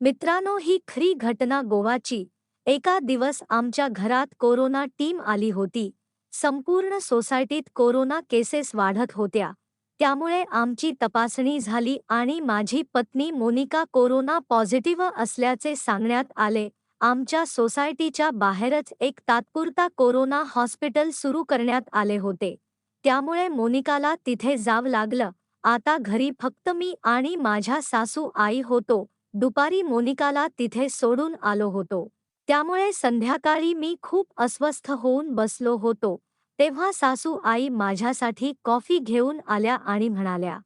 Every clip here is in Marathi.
मित्रांनो ही खरी घटना गोवाची. एका दिवस आमच्या घरात कोरोना टीम आली होती. संपूर्ण सोसायटीत कोरोना केसेस वाढत होत्या. त्यामुळे आमची तपासणी झाली आणि माझी पत्नी मोनिका कोरोना पॉझिटिव्ह असल्याचे सांगण्यात आले. आमच्या सोसायटीच्या बाहेरच एक तात्पुरता कोरोना हॉस्पिटल सुरू करण्यात आले होते. त्यामुळे मोनिकाला तिथे जावं लागलं. आता घरी फक्त मी आणि माझ्या सासू आई होतो. दुपारी मोनिकाला तिथे सोडून आलो होतो. त्यामुळे संध्याकाळी मी खूप अस्वस्थ होऊन बसलो होतो. तेव्हा सासू आई माझ्यासाठी कॉफी घेऊन आल्या आणि म्हणाल्या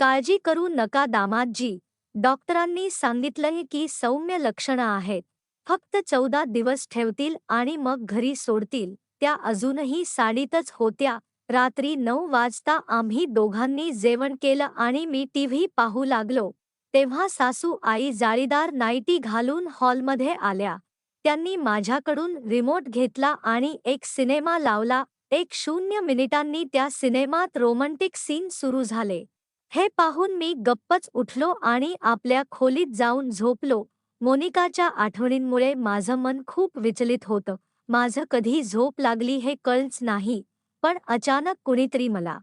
काळजी करू नका दामादजी. डॉक्टरांनी सांगितलंय की सौम्य लक्षणं आहेत. फक्त चौदा दिवस ठेवतील आणि मग घरी सोडतील. त्या अजूनही साडीतच होत्या. रात्री नऊ वाजता आम्ही दोघांनी जेवण केलं आणि मी टीव्ही पाहू लागलो. तेव्हा सासू आई जाळीदार नाईटी घालून हॉलमध्ये आल्या. त्यांनी माझ्याकडून रिमोट घेतला आणि एक सिनेमा लावला. एक शून्य मिनिटांनी त्या सिनेमात रोमँटिक सीन सुरू झाले. हे पाहून मी गप्पच उठलो आणि आपल्या खोलीत जाऊन झोपलो. मोनिकाच्या आठवणींमुळे माझं मन खूप विचलित होतं. माझं कधी झोप लागली हे कळच नाही पण अचानक कुणीतरी मला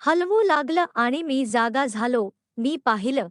हलवू लागलं आणि मी जागा झालो. मी पाहिलं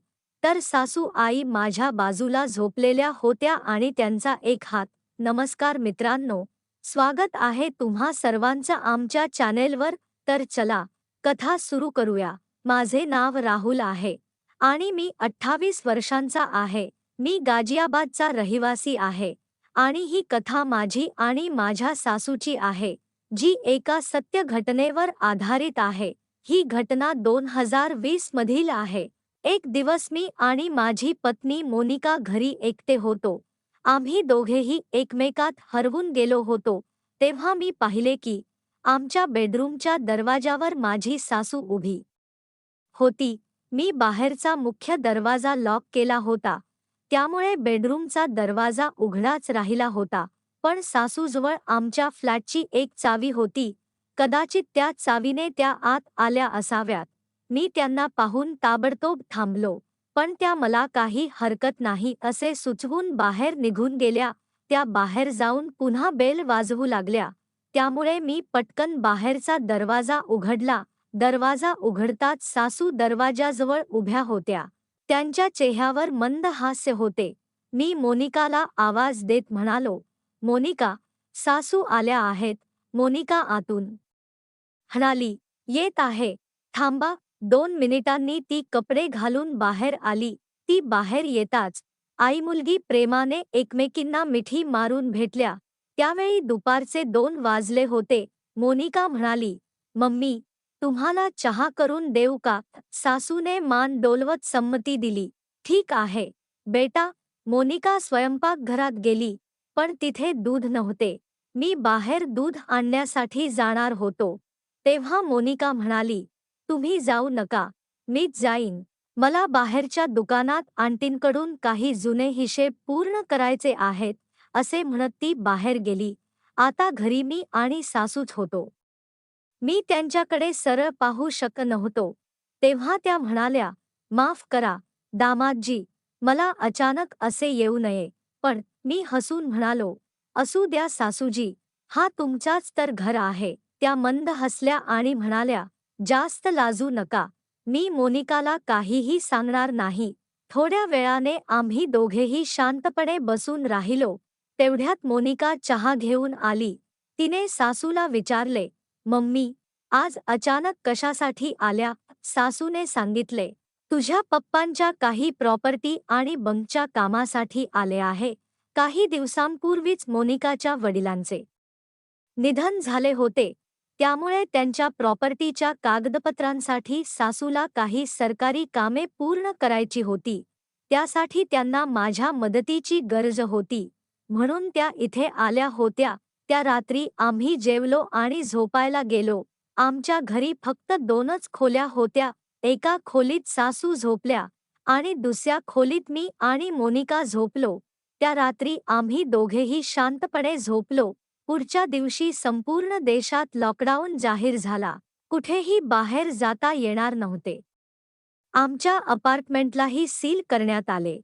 तर सासू आई माझ्या बाजूला झोपलेल्या होत्या आणि त्यांचा एक हात नमस्कार मित्रांनो स्वागत आहे तुम्हा सर्वांचं आमच्या चॅनेलवर तर चला कथा सुरू करूया. माझे नाव राहुल आहे आणि मी अठ्ठावीस वर्षांचा आहे. मी गाजियाबादचा रहिवासी आहे आणि ही कथा माझी आणि माझ्या सासूची आहे जी एका सत्य घटनेवर आधारित आहे. ही घटना दोन हजार वीस मधील आहे. एक दिवस मी आणि माझी पत्नी मोनिका घरी एकटे होतो. आम्ही दोघेही एकमेकात हरवून गेलो होतो. तेव्हा मी पाहिले की आमच्या बेडरूमच्या दरवाजावर माझी सासू उभी होती. मी बाहेरचा मुख्य दरवाजा लॉक केला होता. त्यामुळे बेडरूमचा दरवाजा उघडाच राहिला होता. पण सासूजवळ आमच्या फ्लॅटची एक चावी होती. कदाचित त्या चावीने त्या आत आल्या असाव्यात. मी त्यांना पाहून ताबडतोब थांबलो पण त्या मला काही हरकत नाही असे सुचवून बाहेर निघून गेल्या. त्या बाहेर जाऊन पुन्हा बेल वाजवू लागल्या. त्यामुळे मी पटकन बाहेरचा दरवाजा उघडला. दरवाजा उघडताच सासू दरवाजाजवळ उभ्या होत्या. त्यांच्या चेहऱ्यावर मंद हास्य होते. मी मोनिकाला आवाज देत म्हणालो मोनिका सासू आल्या आहेत. मोनिका आतून. म्हणाली येत आहे. थांबा दोन मिनिटांनी ती कपडे घालून बाहेर आली. ती बाहेर येताच आई मुलगी प्रेमाने एकमेकींना मिठी मारून भेटल्या. त्यावेळी दुपारचे दोन वाजले होते. मोनिका म्हणाली मम्मी तुम्हाला चहा करून देऊ का? सासूने मान डोलवत संमती दिली. ठीक आहे. बेटा मोनिका स्वयंपाकघरात गेली पण तिथे दूध नव्हते. मी बाहेर दूध आणण्यासाठी जाणार होतो. तेव्हा मोनिका म्हणाली तुम्ही जाऊ नका. मीच जाईन. मला बाहेरच्या दुकानात आंटींकडून काही जुने हिशेब पूर्ण करायचे आहेत असे म्हणत ती बाहेर गेली. आता घरी मी आणि सासूच होतो. मी त्यांच्याकडे सरळ पाहू शक नव्हतो. तेव्हा त्या म्हणाल्या माफ करा दामादजी मला अचानक असे येऊ नये. पण मी हसून म्हणालो असू द्या सासूजी हा तुमचाच तर घर आहे. त्या मंद हसल्या आणि म्हणाल्या जास्त लाजू नका. मी मोनिकाला काहीही सांगणार नाही. थोड्या वेळाने आम्ही दोघेही शांतपणे बसून राहिलो. तेवढ्यात मोनिका चहा घेऊन आली. तिने सासूला विचारले मम्मी आज अचानक कशासाठी आल्या? सासूने सांगितले तुझ्या पप्पांच्या काही प्रॉपर्टी आणि बंकच्या कामासाठी आले आहे. काही दिवसांपूर्वीच मोनिकाच्या वडिलांचे निधन झाले होते. त्यामुळे त्यांच्या प्रॉपर्टीच्या कागदपत्रांसाठी सासूला काही सरकारी कामे पूर्ण करायची होती. त्यासाठी त्यांना माझ्या मदतीची गरज होती. म्हणून त्या इथे आल्या होत्या. त्या रात्री आम्ही जेवलो आणि झोपायला गेलो. आमच्या घरी फक्त दोनच खोल्या होत्या. एका खोलीत सासू झोपल्या आणि दुसऱ्या खोलीत मी आणि मोनिका झोपलो. त्या रात्री आम्ही दोघेही शांतपणे झोपलो. पुढच्या दिवशी संपूर्ण देशात लॉकडाऊन जाहीर झाला. कुठेही बाहेर जाता येणार नव्हते. आमच्या अपार्टमेंटलाही सील करण्यात आले.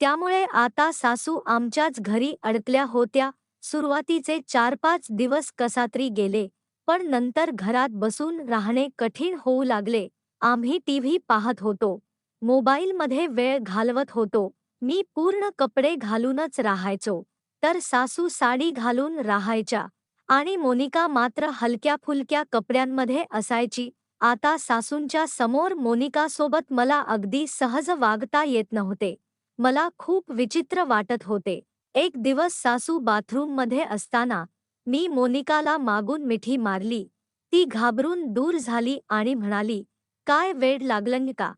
त्यामुळे आता सासू आमच्याच घरी अडकल्या होत्या. सुरुवातीचे चार पाच दिवस कसातरी गेले पण नंतर घरात बसून राहणे कठीण होऊ लागले. आम्ही टीव्ही पाहत होतो. मोबाईलमध्ये वेळ घालवत होतो. मी पूर्ण कपडे घालूनच राहायचो. तर सासू साडी घालून राहायच्या आणि मोनिका मात्र हलक्या फुलक्या कपड्यांमध्ये असायची. आता सासूंच्या समोर मोनिकासोबत मला अगदी सहज वागता येत नव्हते. मला खूप विचित्र वाटत होते. एक दिवस सासू बाथरूममध्ये असताना मी मोनिकाला मागून मिठी मारली. ती घाबरून दूर झाली आणि म्हणाली काय वेड लागलं का?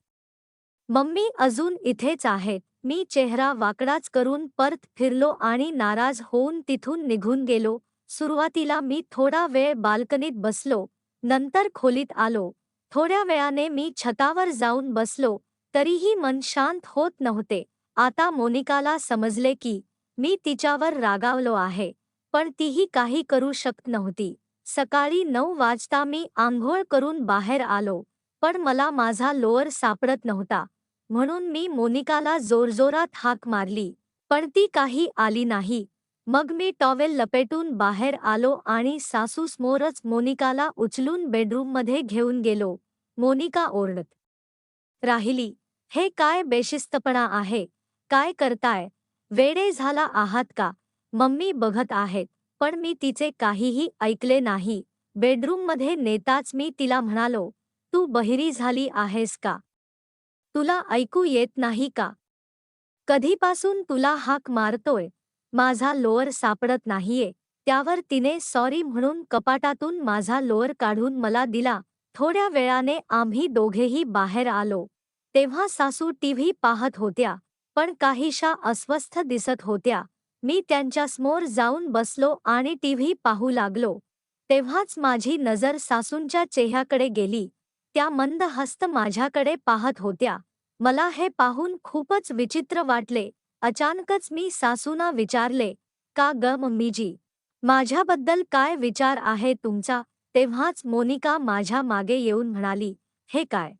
मम्मी अजून इथेच आहेत मी चेहरा वाकडाच करून परत फिरलो आणि नाराज होऊन तिथून निघून गेलो. सुरुवातीला मी थोडा वेळ बाल्कनीत बसलो नंतर खोलीत आलो. थोड्या वेळाने मी छतावर जाऊन बसलो तरीही मन शांत होत नव्हते. आता मोनिकाला समजले की मी तिच्यावर रागावलो आहे पण तीही काही करू शकत नव्हती. सकाळी नऊ वाजता मी आंघोळ करून बाहेर आलो पण मला माझा लोअर सापडत नव्हता. म्हणून मी मोनिकाला जोरजोरात हाक मारली पण ती काही आली नाही. मग मी टॉवेल लपेटून बाहेर आलो आणि सासूसमोरच मोनिकाला उचलून बेडरूममध्ये घेऊन गेलो. मोनिका ओरडत राहिली हे काय बेशिस्तपणा आहे? काय करताय? वेडे झाला आहात का? मम्मी बघत आहेत पण मी तिचे काहीही ऐकले नाही. बेडरूममध्ये नेताच मी तिला म्हणालो तू बहिरी झाली आहेस का? तुला ऐकू येत नाही का? कधीपासून तुला हाक मारतोय? माझा लोअर सापडत नाहीये. त्यावर तिने सॉरी म्हणून कपाटातून माझा लोअर काढून मला दिला. थोड्या वेळाने आम्ही दोघेही बाहेर आलो. तेव्हा सासू टीव्ही पाहत होत्या पण काहीशा अस्वस्थ दिसत होत्या. मी त्यांच्यासमोर जाऊन बसलो आणि टीव्ही पाहू लागलो. तेव्हाच माझी नजर सासूंच्या चेहऱ्याकडे गेली. त्या मंद हस्त माझ्याकडे पाहत होत्या. मला हे पाहून खूपच विचित्र वाटले. अचानकच मी सासूना विचारले का ग मम्मीजी? माझ्याबद्दल काय विचार आहे तुमचा? तेव्हाच मोनिका माझ्या मागे येऊन म्हणाली हे काय?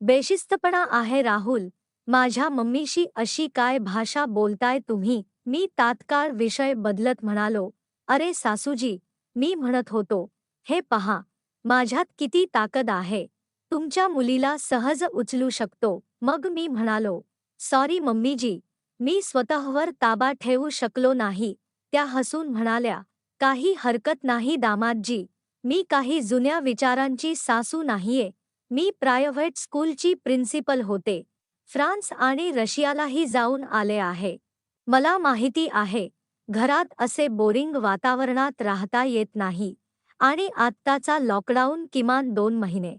बेशिस्तपणा आहे राहुल. माझ्या मम्मीशी अशी काय भाषा बोलताय तुम्ही? मी तात्काळ विषय बदलत म्हणालो अरे सासूजी मी म्हणत होतो हे पहा माझ्यात किती ताकद आहे. तुमच्या मुलीला सहज उचलू शकतो. मग मी म्हणालो सॉरी मम्मीजी मी स्वतःवर ताबा ठेवू शकलो नाही. त्या हसून म्हणाल्या काही हरकत नाही दामादजी. मी काही जुन्या विचारांची सासू नाहीये. मी प्रायव्हेट स्कूलची प्रिन्सिपल होते. फ्रान्स आणि रशियालाही जाऊन आले आहे. मला माहिती आहे घरात असे बोरिंग वातावरणात राहता येत नाही. आणि आत्ताचा लॉकडाऊन किमान दोन महिने.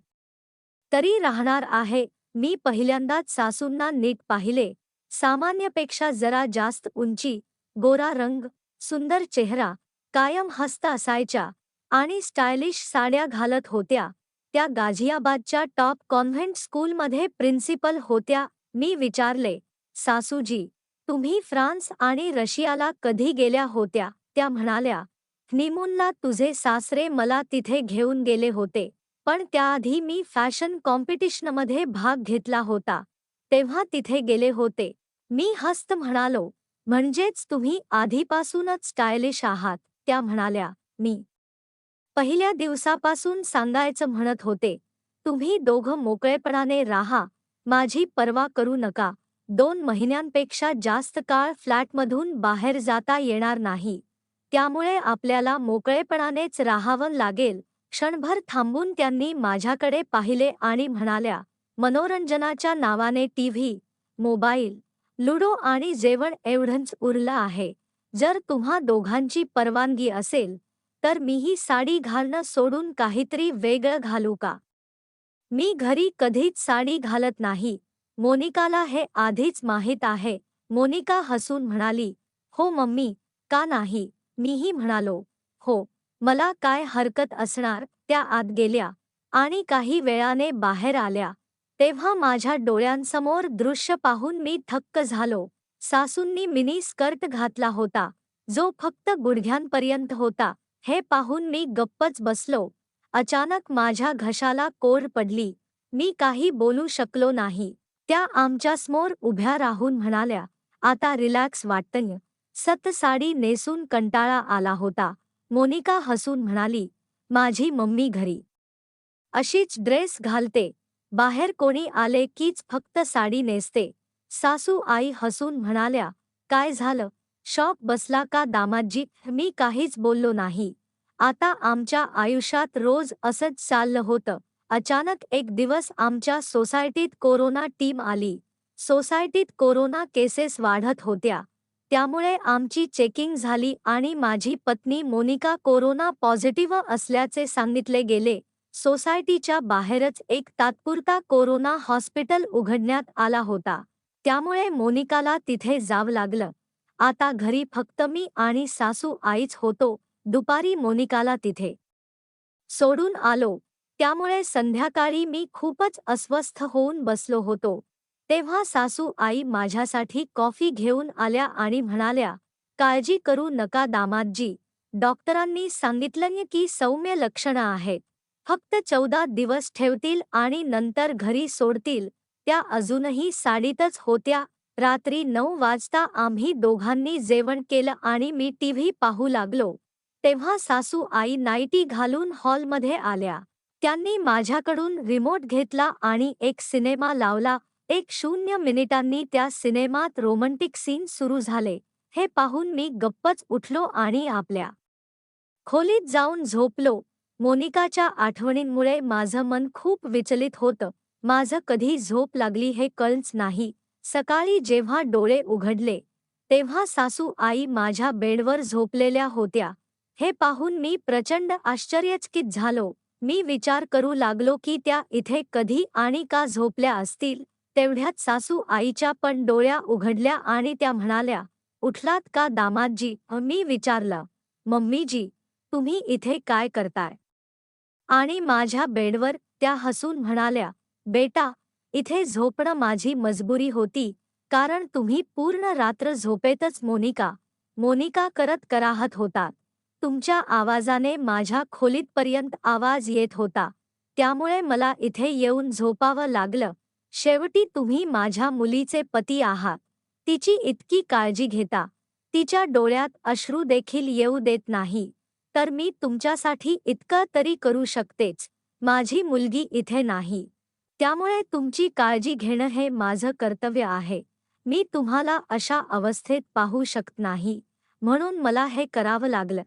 तरी राहणार आहे मी पहिल्यांदाच सासूंना नीट पाहिले सामान्यपेक्षा जरा जास्त उंची गोरा रंग सुंदर चेहरा कायम हस्त असायच्या आणि स्टायलिश साड्या घालत होत्या त्या गाझियाबादच्या टॉप कॉन्व्हेंट स्कूलमध्ये प्रिन्सिपल होत्या मी विचारले सासूजी तुम्ही फ्रान्स आणि रशियाला कधी गेल्या होत्या? त्या म्हणाल्या निमूनला तुझे सासरे मला तिथे घेऊन गेले होते पण त्याआधी मी फॅशन कॉम्पिटिशनमध्ये भाग घेतला होता तेव्हा तिथे गेले होते. मी हस्त म्हणालो म्हणजेच तुम्ही आधीपासूनच स्टायलिश आहात त्या म्हणाल्या. मी पहिल्या दिवसापासून सांगायचं म्हणत होते तुम्ही दोघं मोकळेपणाने राहा माझी पर्वा करू नका दोन महिन्यांपेक्षा जास्त काळ फ्लॅटमधून बाहेर जाता येणार नाही. त्यामुळे आपल्याला मोकळेपणानेच राहावं लागेल. क्षणभर थांबून त्यांनी माझ्याकडे पाहिले आणि म्हणाल्या मनोरंजनाच्या नावाने टीव्ही मोबाईल लुडो आणि जेवण एवढंच उरलं आहे. जर तुम्हा दोघांची परवानगी असेल तर मीही साडी घालणं सोडून काहीतरी वेगळं घालू का? मी घरी कधीच साडी घालत नाही. मोनिकाला हे आधीच माहीत आहे. मोनिका हसून म्हणाली हो मम्मी का नाही? मीही म्हणालो हो मला काय हरकत असणार त्या आत गेल्या आणि काही वेळाने बाहेर आल्या तेव्हा माझ्या डोळ्यांसमोर दृश्य पाहून मी थक्क झालो. सासूंनी मिनी स्कर्ट घातला होता जो फक्त गुडघ्यांपर्यंत होता. हे पाहून मी गप्पच बसलो. अचानक माझ्या घशाला कोर पडली. मी काही बोलू शकलो नाही. त्या आमच्यासमोर उभ्या राहून म्हणाल्या आता रिलॅक्स वाटतंय. सत साडी नेसून कंटाळा आला होता. मोनिका हसून म्हणाली माझी मम्मी घरी. अशीच ड्रेस घालते. बाहेर कोणी आले कीच फक्त साडी नेसते. सासू आई हसून म्हणाल्या काय झालं? शॉप बसला का दामाजी मी काहीच बोललो नाही. आता आमच्या आयुष्यात रोज असंच चाललं होतं. अचानक एक दिवस आमच्या सोसायटीत कोरोना टीम आली. सोसायटीत कोरोना केसेस वाढत होत्या. त्यामुळे आमची चेकिंग झाली आणि माझी पत्नी मोनिका कोरोना पॉझिटिव्ह असल्याचे सांगितले गेले. सोसायटीच्या बाहेरच एक तात्पुरता कोरोना हॉस्पिटल उघडण्यात आला होता. त्यामुळे मोनिकाला तिथे जावं लागलं. आता घरी फक्त मी आणि सासू आईच होतो दुपारी मोनिकाला तिथे. सोडून आलो. त्यामुळे संध्याकाळी मी खूपच अस्वस्थ होऊन बसलो होतो. तेव्हा सासू आई माझ्यासाठी कॉफी घेऊन आल्या आणि म्हणाल्या काळजी करू नका दामादजी. डॉक्टरांनी सांगितलं की सौम्य लक्षणं आहेत. फक्त चौदा दिवस ठेवतील आणि नंतर घरी सोडतील. त्या अजूनही साडीतच होत्या. रात्री नऊ वाजता आम्ही दोघांनी जेवण केलं आणि मी टीव्ही पाहू लागलो. तेव्हा सासू आई नाईटी घालून हॉलमध्ये आल्या. त्यांनी माझ्याकडून रिमोट घेतला आणि एक सिनेमा लावला. एक शून्य मिनिटांनी त्या सिनेमात रोमंटिक सीन सुरू झाले. हे पाहून मी गप्पच उठलो आणि आपल्या खोलीत जाऊन झोपलो. मोनिकाच्या आठवणींमुळे माझं मन खूप विचलित होतं. माझं कधी झोप लागली हे कळच नाही. सकाळी जेव्हा डोळे उघडले तेव्हा सासू आई माझ्या बेडवर झोपलेल्या होत्या. हे पाहून मी प्रचंड आश्चर्यचकित झालो. मी विचार करू लागलो की त्या इथे कधी आणि का झोपल्या असतील? तेवढ्यात सासू आईच्या पण डोळ्या उघडल्या आणि त्या म्हणाल्या उठलात का दामादजी? मी विचारलं मम्मीजी तुम्ही इथे काय करताय? आणि माझ्या बेडवर त्या हसून म्हणाल्या बेटा इथे झोपणं माझी मजबुरी होती कारण तुम्ही पूर्ण रात्र झोपेतच मोनिका मोनिका करत कराहत होता तुमच्या आवाजाने माझ्या खोलीतपर्यंत आवाज येत होता त्यामुळे मला इथे येऊन झोपावं लागलं. शेवटी तुम्ही माझ्या मुलीचे पती आहात. तिची इतकी काळजी घेता. तिच्या डोळ्यात अश्रू देखील येऊ देत नाही. तर मी तुमच्यासाठी इतकं तरी करू शकतेच. माझी मुलगी इथे नाही. त्यामुळे तुमची काळजी घेणं हे माझं कर्तव्य आहे. मी तुम्हाला अशा अवस्थेत पाहू शकत नाही. म्हणून मला हे करावं लागलं.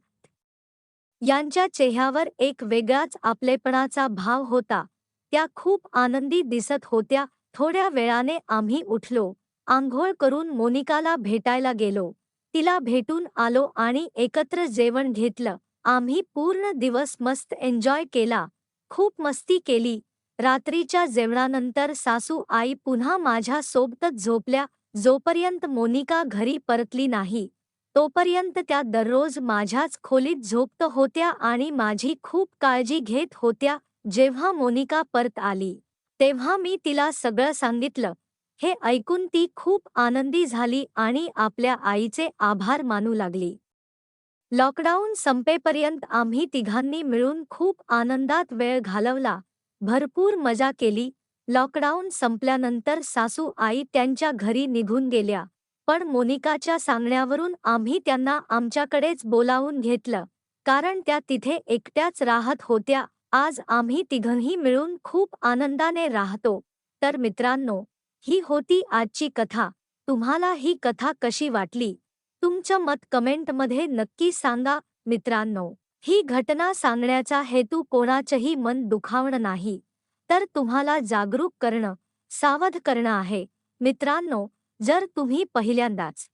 यांच्या चेहऱ्यावर एक वेगळाच आपलेपणाचा भाव होता. त्या खूप आनंदी दिसत होत्या. थोड्या वेळाने आम्ही उठलो. आंघोळ करून मोनिकाला भेटायला गेलो. तिला भेटून आलो आणि एकत्र जेवण घेतलं. आम्ही पूर्ण दिवस मस्त एन्जॉय केला. खूप मस्ती केली. रात्रीच्या जेवणानंतर सासू आई पुन्हा माझ्या सोबतच झोपल्या. जोपर्यंत मोनिका घरी परतली नाही तोपर्यंत त्या दररोज माझ्याच खोलीत झोपत होत्या आणि माझी खूप काळजी घेत होत्या. जेव्हा मोनिका परत आली तेव्हा मी तिला सगळं सांगितलं. हे ऐकून ती खूप आनंदी झाली आणि आपल्या आईचे आभार मानू लागली. लॉकडाऊन संपेपर्यंत आम्ही तिघांनी मिळून खूप आनंदात वेळ घालवला. भरपूर मजा केली. लॉकडाऊन संपल्यानंतर सासू आई त्यांच्या घरी निघून गेल्या. पण मोनिकाच्या सांगण्यावरून आम्ही त्यांना आमच्याकडेच बोलावून घेतलं. कारण त्या तिथे एकट्याच राहत होत्या. आज आम्ही तिघंही मिळून खूप आनंदाने राहतो. तर मित्रांनो ही होती आजची कथा. तुम्हाला ही कथा कशी वाटली? तुमचं मत कमेंटमध्ये नक्की सांगा. मित्रांनो ही घटना सांगण्याचा हेतू कोणाचंही मन दुखावणं नाही. तर तुम्हाला जागरूक करणं सावध करणं आहे. मित्रांनो जर तुम्ही पहिल्यांदाच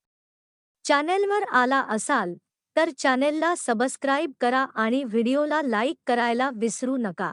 चॅनेलवर आला असाल तर चॅनेलला सबस्क्राईब करा आणि व्हिडिओला लाईक करायला विसरू नका.